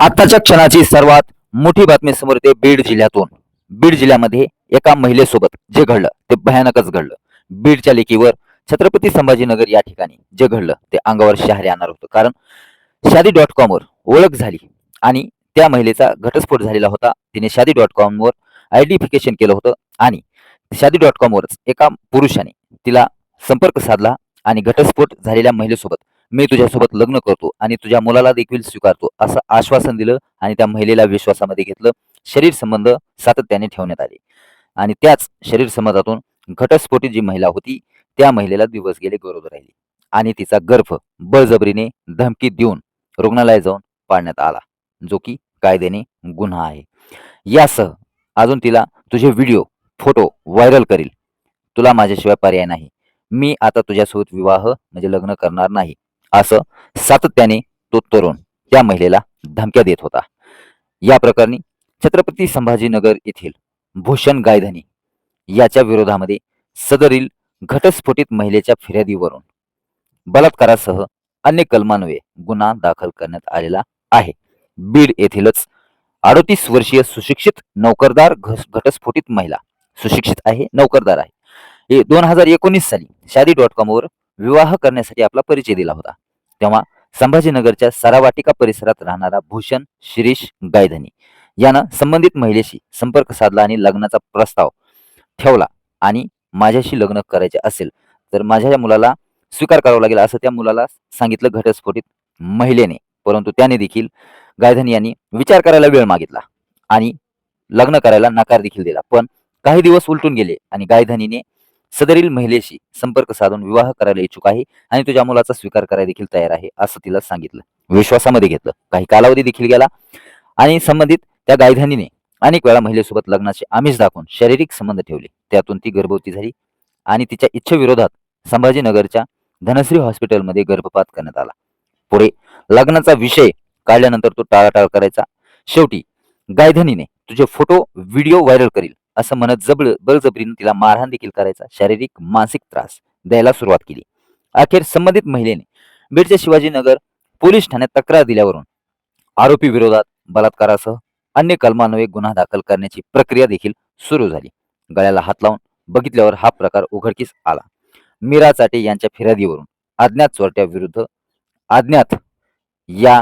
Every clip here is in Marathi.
आताच्या क्षणाची सर्वात मोठी बातमी समोर येते बीड जिल्ह्यातून. बीड जिल्ह्यामध्ये एका महिलेसोबत जे घडलं ते भयानकच घडलं. बीडच्या लेकीवर छत्रपती संभाजीनगर या ठिकाणी जे घडलं ते अंगावर शहारे आणणार होतं. कारण शादी डॉट कॉमवर ओळख झाली आणि त्या महिलेचा घटस्फोट झालेला होता. तिने शादी डॉट कॉमवर आयडेंटिफिकेशन केलं होतं आणि शादी डॉट कॉमवरच एका पुरुषाने तिला संपर्क साधला आणि घटस्फोट झालेल्या महिलेसोबत मी तुझ्यासोबत लग्न करतो आणि तुझ्या मुलाला देखील स्वीकारतो असं आश्वासन दिलं आणि त्या महिलेला विश्वासामध्ये घेतलं. शरीर संबंध सातत्याने ठेवण्यात आले. आणि त्याच शरीर संबंधातून घटस्फोटीत जी महिला होती त्या महिलेला दिवस गेले गरोदर राहिली. आणि तिचा गर्भ बळजबरीने धमकी देऊन रुग्णालयात जाऊन पाडण्यात आला जो की कायद्याने गुन्हा आहे. यासह अजून तिला तुझे व्हिडिओ फोटो व्हायरल करील. तुला माझ्याशिवाय पर्याय नाही. मी आता तुझ्यासोबत विवाह म्हणजे लग्न करणार नाही. असं सातत्याने तो तरुण त्या महिलेला धमक्या देत होता. या प्रकरणी छत्रपती संभाजीनगर येथील भूषण गायधनी याच्या विरोधामध्ये सदरील घटस्फोटित महिलेच्या फिर्यादीवरून बलात्कारासह अन्य कलमान्वये गुन्हा दाखल करण्यात आलेला आहे. बीड येथीलच अडोतीस वर्षीय सुशिक्षित नोकरदार घस- घटस्फोटित महिला सुशिक्षित आहे नोकरदार आहे. हे दोन हजार एकोणीस साली शादी डॉट कॉमवर विवाह करण्यासाठी आपला परिचय दिला होता. तेव्हा संभाजीनगरच्या सरावाटिका परिसरात राहणारा भूषण शिरीष गायधनी यानं संबंधित महिलेशी संपर्क साधला आणि लग्नाचा प्रस्ताव ठेवला आणि माझ्याशी लग्न करायचे असेल तर माझ्या या मुलाला स्वीकार करावा लागेल असं त्या मुलाला सांगितलं घटस्फोटित महिलेने. परंतु त्याने देखील गायधनी यांनी विचार करायला वेळ मागितला आणि लग्न करायला नकार देखील दिला. पण काही दिवस उलटून गेले आणि गायधनीने सदरील महिलेशी संपर्क साधून विवाह करायला इच्छुक आहे आणि तुझ्या मुलाचा स्वीकार करायला देखील तयार आहे असं तिला सांगितलं. विश्वासामध्ये घेतलं. काही कालावधी देखील गेला आणि संबंधित त्या गायधनीने अनेक वेळा महिलेसोबत लग्नाचे आमिष दाखवून शारीरिक संबंध ठेवले. त्यातून ती गर्भवती झाली आणि तिच्या इच्छेविरोधात संभाजीनगरच्या धनश्री हॉस्पिटलमध्ये गर्भपात करण्यात आला. पुढे लग्नाचा विषय काढल्यानंतर तो टाळाटाळ करायचा. शेवटी गायधनीने तुझे फोटो व्हिडिओ व्हायरल करील. असं म्हणत जबळ बळजबरीनं तिला मारहाण देखील करायचा शारीरिक मानसिक त्रास द्यायला सुरुवात केली. अखेर संबंधित महिलेने बीडच्या शिवाजीनगर पोलीस ठाण्यात तक्रार दिल्यावरून आरोपी विरोधात बलात्कारासह अन्य कलमान्वये गुन्हा दाखल करण्याची प्रक्रिया देखील सुरू झाली. गळ्याला हात लावून बघितल्यावर हा प्रकार उघडकीस आला. मीरा चाटे यांच्या फिर्यादीवरून अज्ञात चोरट्या विरुद्ध अज्ञात या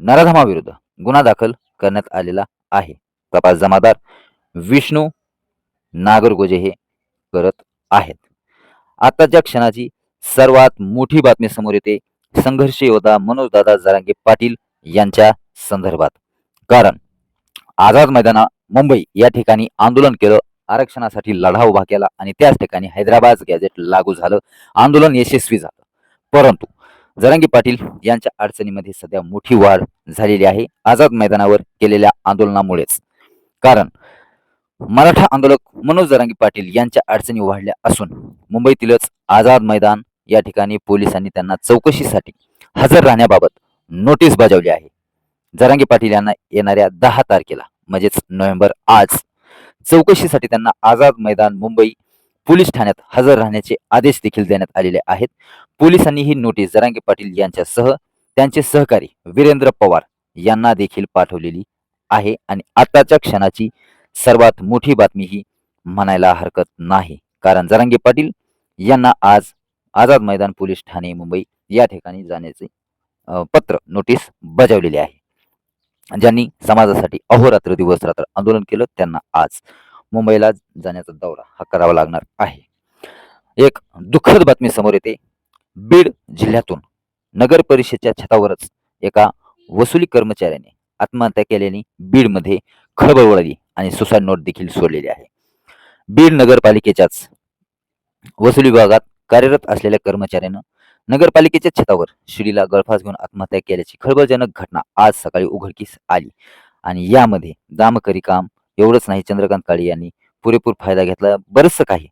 नराधमाविरुद्ध गुन्हा दाखल करण्यात आलेला आहे. तपास जमादार विष्णू नागरगोजे हे करत आहेत. आताच्या क्षणाची सर्वात मोठी बातमी समोर येते. संघर्ष योद्धा मनोजदादा जरांगे पाटील यांच्या संदर्भात. कारण आझाद मैदाना मुंबई या ठिकाणी आंदोलन केलं आरक्षणासाठी लढा उभा केला आणि त्याच ठिकाणी हैदराबाद गॅझेट लागू झालं आंदोलन यशस्वी झालं. परंतु जरांगी पाटील यांच्या अडचणीमध्ये सध्या मोठी वाढ झालेली आहे. आझाद मैदानावर केलेल्या आंदोलनामुळेच कारण मराठा आंदोलक मनोज जरांगी पाटील यांच्या अडचणी वाढल्या असून मुंबईतीलच आझाद मैदान या ठिकाणी पोलिसांनी त्यांना चौकशीसाठी हजर राहण्याबाबत नोटीस बजावली आहे. जरांगी पाटील यांना येणाऱ्या दहा तारखेला म्हणजेच नोव्हेंबर आज चौकशीसाठी त्यांना आझाद मैदान मुंबई पोलीस ठाण्यात हजर राहण्याचे आदेश देखील देण्यात आलेले आहेत. पोलिसांनी ही नोटीस जरांगे पाटील यांच्यासह त्यांचे सहकारी वीरेंद्र पवार यांना देखील पाठवलेली आहे आणि आताच्या क्षणाची सर्वात मोठी बातमी ही म्हणायला हरकत नाही. कारण जरांगे पाटील यांना आज आझाद मैदान पोलीस ठाणे मुंबई या ठिकाणी जाण्याचे पत्र नोटीस बजावलेले आहे. ज्यांनी समाजासाठी अहोरात्र दिवस रात्र आंदोलन केलं त्यांना आज मुंबईला जाण्याचा दौरा हा करावा लागणार आहे. एक दुःखद बातमी समोर येते. बीड जिल्ह्यातून नगर परिषदेच्या छतावरच एका वसुली कर्मचाऱ्याने आत्महत्या केल्याने बीडमध्ये खळबळ उडाली आणि सुसाईड नोट देखील सोडलेली आहे. बीड नगरपालिकेच्याच वसुली विभागात कार्यरत असलेल्या कर्मचाऱ्यानं नगरपालिकेच्या छतावर शिडीला गळफास घेऊन आत्महत्या केल्याची खळबळजनक घटना आज सकाळी उघडकीस आली आणि यामध्ये दामकरी काम एवढंच नाही चंद्रकांत काळे यांनी पुरेपूर फायदा घेतला बरंचसं काही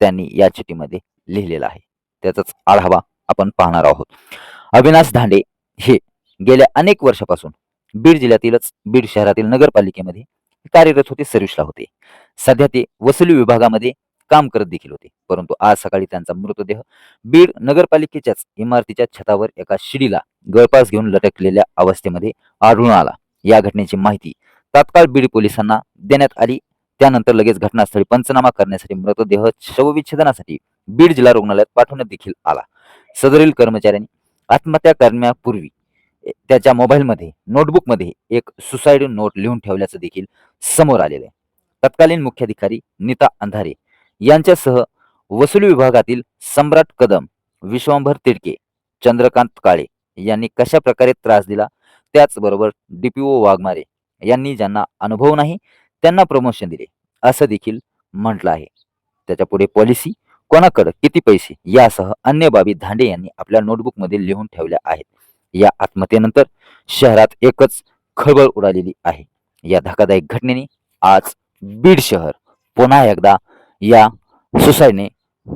त्यांनी या चिठीमध्ये लिहिलेलं आहे. त्याचाच आढावा आपण पाहणार आहोत. अविनाश धांडे हे गेल्या अनेक वर्षापासून बीड जिल्ह्यातीलच बीड शहरातील नगरपालिकेमध्ये कार्यरत होते सर्विसला होते. सध्या ते वसुली विभागामध्ये काम करत देखील होते. परंतु आज सकाळी त्यांचा मृतदेह बीड नगरपालिकेच्याच इमारतीच्या छतावर एका शिडीला गळपास घेऊन लटकलेल्या अवस्थेमध्ये आढळून आला. या घटनेची माहिती तात्काळ बीड पोलिसांना देण्यात आली. त्यानंतर लगेच घटनास्थळी पंचनामा करण्यासाठी मृतदेह शवविच्छेदनासाठी बीड जिल्हा रुग्णालयात पाठवण्यात देखील आला. सदरील कर्मचाऱ्यांनी आत्महत्या करण्यापूर्वी त्याच्या मोबाईलमध्ये नोटबुकमध्ये एक सुसाईड नोट लिहून ठेवल्याचं देखील समोर आलेलं आहे. तत्कालीन मुख्याधिकारी नीता अंधारे यांच्यासह वसुली विभागातील सम्राट कदम विश्वंभर तिडके चंद्रकांत काळे यांनी कशा प्रकारे त्रास दिला? त्याचबरोबर डीपीओ वाघमारे यांनी ज्यांना अनुभव नाही त्यांना प्रमोशन दिले असं देखील म्हटलं आहे. त्याच्या पुढे पॉलिसी कोणाकडे किती पैसे यासह अन्य बाबी धांडे यांनी आपल्या नोटबुकमध्ये लिहून ठेवल्या आहेत. या आत्महत्येनंतर शहरात एकच खळबळ उडालेली आहे. या धक्कादायक घटनेने आज बीड शहर पुन्हा एकदा या सुसाईडने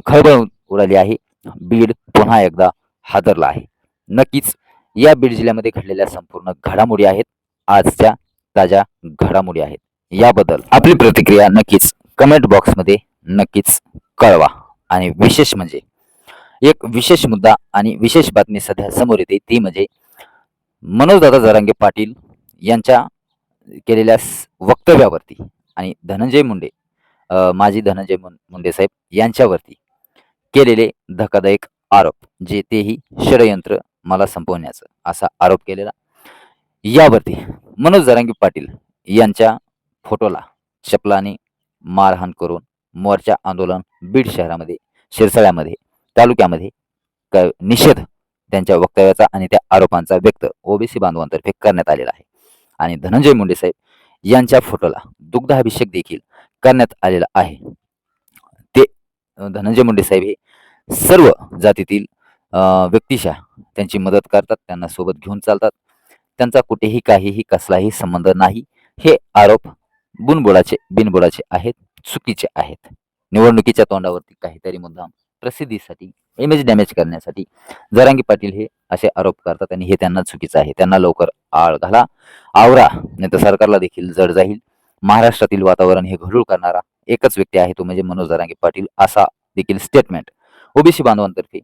खळबळ उडाली आहे. बीड पुन्हा एकदा हादरला आहे. नक्कीच या बीड जिल्ह्यामध्ये घडलेल्या संपूर्ण घडामोडी आहेत. आजच्या ताज्या घडामोडी आहेत. याबद्दल आपली प्रतिक्रिया नक्कीच कमेंट बॉक्समध्ये नक्कीच कळवा. आणि विशेष म्हणजे एक विशेष मुद्दा आणि विशेष बातमी सध्या समोर येते. ती म्हणजे मनोजदादा जरांगे पाटील यांच्या केलेल्या वक्तव्यावरती आणि धनंजय मुंडे माजी धनंजय मुंडे साहेब यांच्यावरती केलेले धक्कादायक आरोप जे तेही षडयंत्र मला संपवण्याचं असा आरोप केलेला. यावरती मनोज जरांगे पाटील यांच्या फोटोला चपलाने मारहाण करून मोर्चा आंदोलन बीड शहरामध्ये शिरसाळ्यामध्ये तालुक्यामध्ये क निषेध त्यांच्या वक्तव्याचा आणि त्या आरोपांचा व्यक्त ओबीसी बांधवांतर्फे करण्यात आलेला आहे. आणि धनंजय मुंडे साहेब यांच्या फोटोला दुग्धाभिषेक देखील करण्यात आलेला आहे. ते धनंजय मुंडे साहेब हे सर्व जातीतील व्यक्तीशा त्यांची मदत करतात त्यांना सोबत घेऊन चालतात. त्यांचा कुठेही काहीही कसलाही संबंध नाही. हे आरोप बुनबुडाचे बिनबुडाचे आहेत चुकीचे आहेत. निवडणुकीच्या तोंडावरती काहीतरी मुद्दाम प्रसिद्धीसाठी इमेज डॅमेज करण्यासाठी जरांगी पाटील हे असे आरोप करतात आणि हे त्यांना चुकीचं आहे. त्यांना लवकर आळ घाला आवरा नाही तर सरकारला देखील जड जाईल. महाराष्ट्रातील वातावरण हे घडूळ करणारा एकच व्यक्ती आहे तो म्हणजे मनोज जरांगी पाटील असा देखील स्टेटमेंट ओबीसी बांधवांतर्फे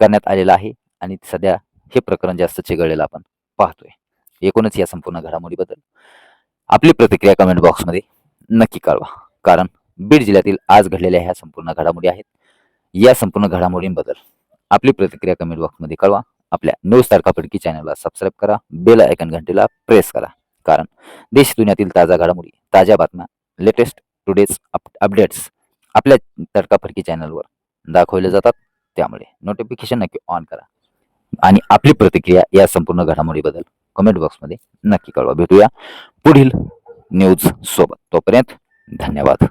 करण्यात आलेला आहे आणि सध्या हे प्रकरण जास्त चिघळलेलं आपण पाहतोय. एकूणच या संपूर्ण घडामोडीबद्दल आपली प्रतिक्रिया कमेंट बॉक्समध्ये नक्की कळवा. कारण बीड जिल्ह्यातील आज घडलेल्या ह्या संपूर्ण घडामोडी आहेत. या संपूर्ण घडामोडींबद्दल आपली प्रतिक्रिया कमेंट बॉक्समध्ये कळवा. आपल्या न्यूज तारखा फडकी चॅनलला सबस्क्राईब करा. बेल आयकन घंटेला प्रेस करा. कारण देश दुनियातील ताज्या घडामोडी ताज्या बातम्या लेटेस्ट टुडेज अपडेट्स आपल्या तडकाफडकी चॅनलवर दाखवले जातात. त्यामुळे नोटिफिकेशन नक्की ऑन करा. आणि आपली प्रतिक्रिया या संपूर्ण घडामोडीबद्दल कमेंट बॉक्समध्ये नक्की कळवा. भेटूया पुढील न्यूज सोबत. तोपर्यंत धन्यवाद.